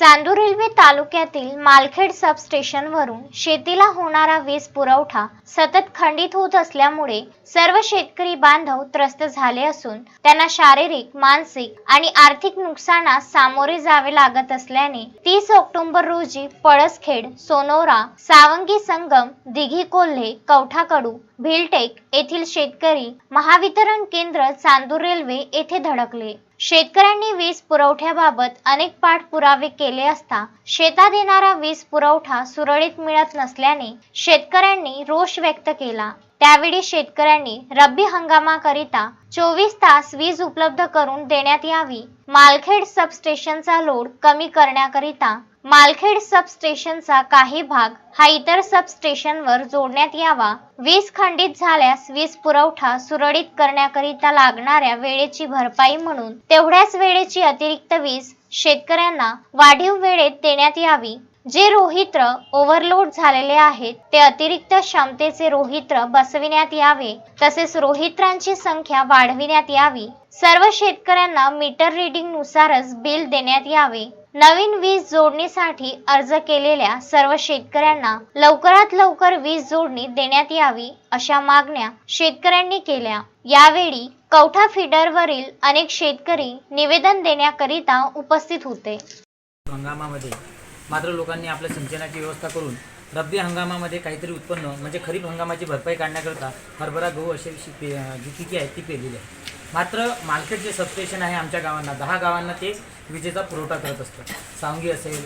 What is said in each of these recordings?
Chandur railway तालुक्यातील मालखेड सबस्टेशनवरून शेतीला होणारा वीज पुरवठा सतत खंडित होत असल्यामुळे सर्व शेतकरी बांधव त्रस्त झाले असून त्यांना शारीरिक मानसिक आणि आर्थिक नुकसानास सामोरे जावे लागत असल्याने तीस ऑक्टोबर रोजी पळसखेड सोनोरा सावंगी संगम दिघी कोल्हे कवठाकडू भिलटेक येथील शेतकरी महावितरण केंद्र चांदूर रेल्वे येथे धडकले. शेतकऱ्यांनी वीज पुरवठ्याबाबत अनेक पाठपुरावे केले असता शेतात येणारा वीज पुरवठा सुरळीत मिळत नसल्याने शेतकऱ्यांनी रोष व्यक्त केला. त्यावेळी शेतकऱ्यांनी रब्बी हंगामाकरिता चोवीस तास वीज उपलब्ध करून देण्यात यावी. मालखेड सबस्टेशनचा लोड कमी करण्याकरिता मालखेड सबस्टेशनचा काही भाग हा इतर सबस्टेशनवर जोडण्यात यावा. वीज खंडित झाल्यास वीज पुरवठा सुरळीत करण्याकरिता लागणाऱ्या वेळेची भरपाई म्हणून तेवढ्याच वेळेची अतिरिक्त वीज शेतकऱ्यांना वाढीव वेळेत देण्यात यावी. जे रोहित्र ओव्हरलोड झालेले आहेत ते अतिरिक्त क्षमतेचे रोहित्र बसविण्यात यावे. तसेच रोहित्रांची संख्या वाढविण्यात यावी. सर्व शेतकऱ्यांना मीटर रिडिंग नुसारच बिल देण्यात यावे. नवीन वीज जोडणीसाठी अर्ज केलेल्या सर्व शेतकऱ्यांना लवकरात लवकर वीज जोडणी देण्यात यावी अशा मागण्या शेतकऱ्यांनी केल्या. यावेळी कवठा फिडरवरील अनेक शेतकरी निवेदन देण्याकरिता उपस्थित होते. हंगामामध्ये मात्र लोकांनी आपल्या सिंचनाची व्यवस्था करून रब्बी हंगामामध्ये काहीतरी उत्पन्न म्हणजे खरीप हंगामाची भरपाई काढण्याकरता हरभरा गहू अशी जी पिके आहेत ती पेरलेली आहे मात्र मार्केट जे सबस्टेशन आहे आमच्या गावांना दहा गावांना ते विजेचा पुरवठा करत असतं. सांगी असेल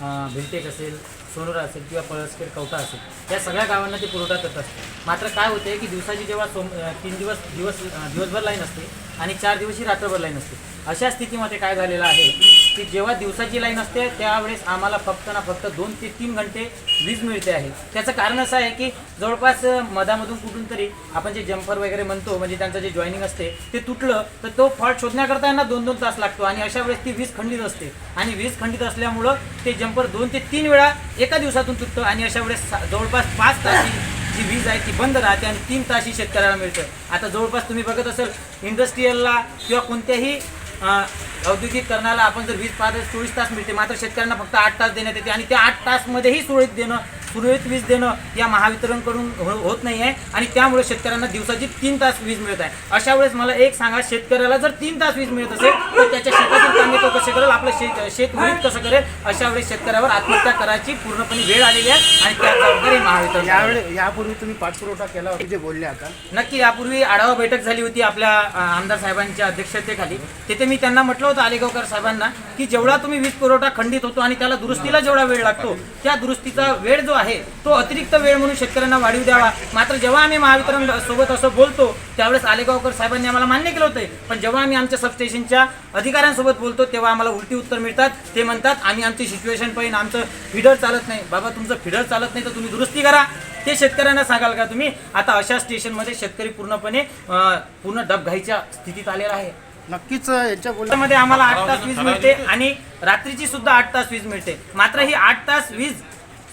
अं, भिलटेक असेल सोनोर असेल किंवा पळसखेड कवठा असेल या सगळ्या गावांना ते पुरवठा करत असतं. मात्र काय होते की दिवसाची जेव्हा सोम तीन दिवस दिवस दिवसभर लाईन असते आणि चार दिवस ही रात्रभर लाईन असते. अशा स्थितीमध्ये काय झालेलं आहे की जेव्हा दिवसाची लाईन असते त्यावेळेस आम्हाला फक्त ना फक्त दोन ते तीन घंटे वीज मिळते आहे. त्याचं कारण असं आहे की जवळपास मधामधून कुठून तरी आपण जे जम्पर वगैरे म्हणतो म्हणजे त्यांचं जे जॉईनिंग असते ते तुटलं तर तो फॉल्ट शोधण्याकरता यांना दोन दोन तास लागतो आणि अशा वेळेस ती वीज खंडित असते. आणि वीज खंडित असल्यामुळं ते जम्पर दोन ते तीन वेळा एका दिवसातून तुटतं आणि अशा वेळेस जवळपास पाच तास ही जी वीज आहे ती बंद राहते आणि तीन ताशी शेतकऱ्याला मिळतं. आता जवळपास तुम्ही बघत असाल इंडस्ट्रीयलला किंवा कोणत्याही औद्योगिकरणाला आपण जर वीज पाच चोवीस तास मिळते. मात्र शेतकऱ्यांना फक्त आठ तास देण्यात येते आणि त्या आठ तासमध्येही सुरळीत देणं सुरळीत वीज देणं या महावितरणकडून हो- होत नाही आहे आणि त्यामुळे शेतकऱ्यांना दिवसाची तीन तास वीज मिळत आहे. अशा वेळेस मला एक सांगा शेतकऱ्याला जर तीन तास वीज मिळत असेल तर त्याच्या शेतातील कामे तो कसे करेल? आपलं शेत शेत होईल कसं करेल? अशा वेळेस शेतकऱ्यावर आत्महत्या करायची पूर्णपणे वेळ आलेली आहे आणि त्या जबाबदारी महावितरण यावेळी यापूर्वी तुम्ही पाठपुरवठा केला होता जे बोलले आता. नक्की यापूर्वी आढावा बैठक झाली होती आपल्या आमदार साहेबांच्या अध्यक्षतेखाली. तिथे मी त्यांना म्हटलं होतं आलेगावकर साहेबांना की जेवढा तुम्ही वीज पुरवठा खंडित होतो आणि त्याला दुरुस्तीला जेवढा वेळ लागतो त्या दुरुस्तीचा वेळ जो आहे तो अतिरिक्त वेळ म्हणून शेतकऱ्यांना वाढीव द्यावा. मात्र जेव्हा आम्ही महावितरण सोबत असं बोलतो त्यावेळेस आलेगावकर साहेबांनी आम्हाला मान्य केलं होतं. पण जेव्हा आम्ही आमच्या सबस्टेशनच्या अधिकाऱ्यांसोबत बोलतो तेव्हा आम्हाला उलटी उत्तर मिळतात. ते म्हणतात आम्ही आमची सिच्युएशन पाहिजे आमचं फिडर चालत नाही. बाबा तुमचं फिडर चालत नाही तर तुम्ही दुरुस्ती करा. ते शेतकऱ्यांना सांगाल का तुम्ही? आता अशा स्टेशनमध्ये शेतकरी पूर्णपणे पूर्ण डबघाईच्या स्थितीत आलेला आहे. नक्कीच यांच्या बोलण्या मध्ये आम्हाला आठ तास वीज मिळते आणि रात्रीची सुद्धा आठ तास वीज मिळते. मात्र ही आठ तास वीज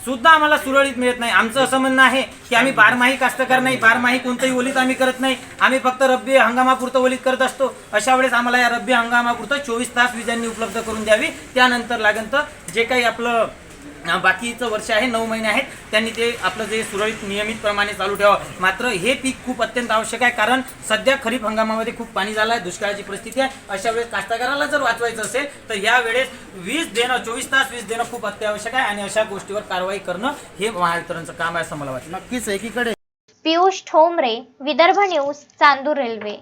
सुद्धा आम्हाला सुरळीत मिळत नाही. आमचं असं म्हणणं आहे की आम्ही बारमाही कास्तकार नाही बारमाही कोणतंही ओलीत आम्ही करत नाही. आम्ही फक्त रब्बी हंगामापुरतं ओलीत करत असतो. अशा वेळेस आम्हाला या रब्बी हंगामापुरतं चोवीस तास विजांनी उपलब्ध करून द्यावी. त्यानंतर लागेल तर जे काही आपलं बाकीचं वर्ष आहे नऊ महिने आहेत. त्यांनी ते आपलं जे सुरळीत नियमितप्रमाणे चालू ठेवावं. मात्र हे पीक खूप अत्यंत आवश्यक आहे कारण सध्या खरीप हंगामामध्ये खूप पाणी झालं आहे दुष्काळाची परिस्थिती आहे. अशा वेळेस कास्तकाराला जर वाचवायचं असेल तर या वेळेस वीज देणं चोवीस तास वीज देणं खूप अत्यावश्यक आहे आणि अशा गोष्टीवर कारवाई करणं हे महावितरणचं काम आहे असं मला वाटतं. नक्कीच एकीकडे. Piyush Thombare Vidarbha news Chandur railway.